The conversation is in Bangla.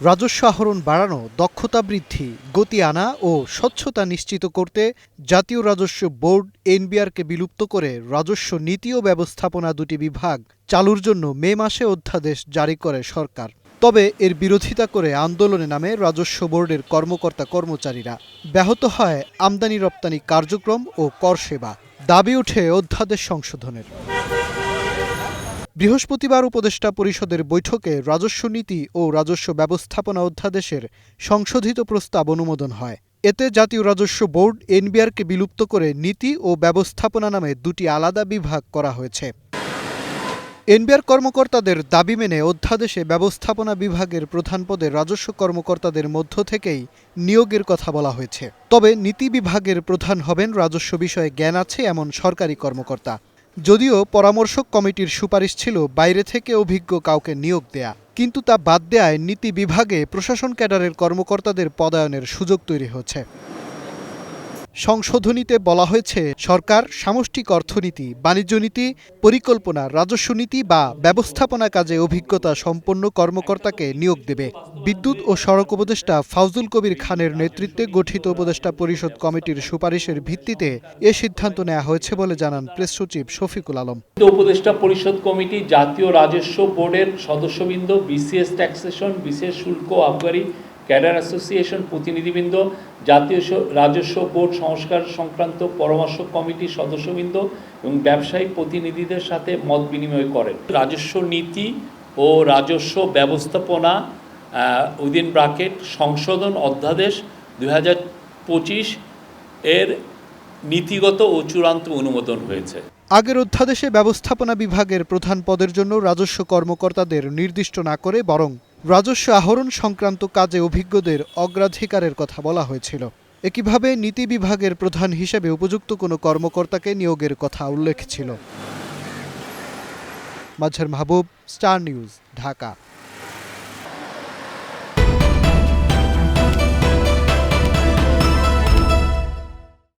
রাজস্ব আহরণ বাড়ানো, দক্ষতা বৃদ্ধি, গতি আনা ও স্বচ্ছতা নিশ্চিত করতে জাতীয় রাজস্ব বোর্ড এনবিআরকে বিলুপ্ত করে রাজস্ব নীতি ও ব্যবস্থাপনা দুটি বিভাগ চালুর জন্য মে মাসে অধ্যাদেশ জারি করে সরকার। তবে এর বিরোধিতা করে আন্দোলনে নামে রাজস্ব বোর্ডের কর্মকর্তা কর্মচারীরা। ব্যাহত হয় আমদানি রপ্তানি কার্যক্রম ও কর সেবা। দাবি উঠে অধ্যাদেশ সংশোধনের। বৃহস্পতিবার উপদেষ্টা পরিষদের বৈঠকে রাজস্ব নীতি ও রাজস্ব ব্যবস্থাপনা অধ্যাদেশের সংশোধিত প্রস্তাব অনুমোদন হয়। এতে জাতীয় রাজস্ব বোর্ড এনবিআরকে বিলুপ্ত করে নীতি ও ব্যবস্থাপনা নামে দুটি আলাদা বিভাগ করা হয়েছে। এনবিআর কর্মকর্তাদের দাবি মেনে অধ্যাদেশে ব্যবস্থাপনা বিভাগের প্রধান পদে রাজস্ব কর্মকর্তাদের মধ্য থেকেই নিয়োগের কথা বলা হয়েছে। তবে নীতি বিভাগের প্রধান হবেন রাজস্ব বিষয়ে জ্ঞান আছে এমন সরকারি কর্মকর্তা। যদিও পরামর্শক কমিটির সুপারিশ ছিল বাইরে থেকে অভিজ্ঞ কাউকে নিয়োগ দেয়া, কিন্তু তা বাদ দেয়ায় নীতি বিভাগে প্রশাসন ক্যাডারের কর্মকর্তাদের পদায়নের সুযোগ তৈরি হচ্ছে সংশোধনীতে বলা হয়েছে, সরকার সামষ্টিক অর্থনীতি, বাণিজ্য নীতি, পরিকল্পনা, রাজস্ব নীতি বা ব্যবস্থাপনা কাজে অভিজ্ঞতা সম্পন্ন কর্মকর্তাকে নিয়োগ দেবে। বিদ্যুৎ ও সড়ক উপদেষ্টা ফাউজুল কবির খানের নেতৃত্বে গঠিত উপদেষ্টা পরিষদ কমিটির সুপারিশের ভিত্তিতে এ সিদ্ধান্ত নেওয়া হয়েছে বলে জানান প্রেস সচিব শফিকুল আলম। উপদেষ্টা পরিষদ কমিটি জাতীয় রাজস্ব বোর্ডের সদস্যবৃন্দ, বিসিএস ট্যাক্সেশন, বিশেষ শুল্ক আবগারি ক্যাডার অ্যাসোসিয়েশন প্রতিনিধিবৃন্দ, জাতীয় রাজস্ব বোর্ড সংস্কার সংক্রান্ত পরামর্শ কমিটির সদস্যবৃন্দ এবং ব্যবসায়ী প্রতিনিধিদের সাথে মত বিনিময় করেন। রাজস্ব নীতি ও রাজস্ব ব্যবস্থাপনা উইদিন ব্রাকেট সংশোধন অধ্যাদেশ দুই এর নীতিগত ও চূড়ান্ত অনুমোদন হয়েছে। আগের অধ্যাদেশে ব্যবস্থাপনা বিভাগের প্রধান পদের জন্য রাজস্ব কর্মকর্তাদের নির্দিষ্ট না করে বরং রাজস্ব আহরণ সংক্রান্ত কাজে অভিজ্ঞদের অগ্রাধিকারের কথা বলা হয়েছিল। একইভাবে নীতি বিভাগের প্রধান হিসেবে উপযুক্ত কোনো কর্মকর্তাকে নিয়োগের কথা উল্লেখ ছিল। মাঝার মাহবুব, স্টার নিউজ, ঢাকা।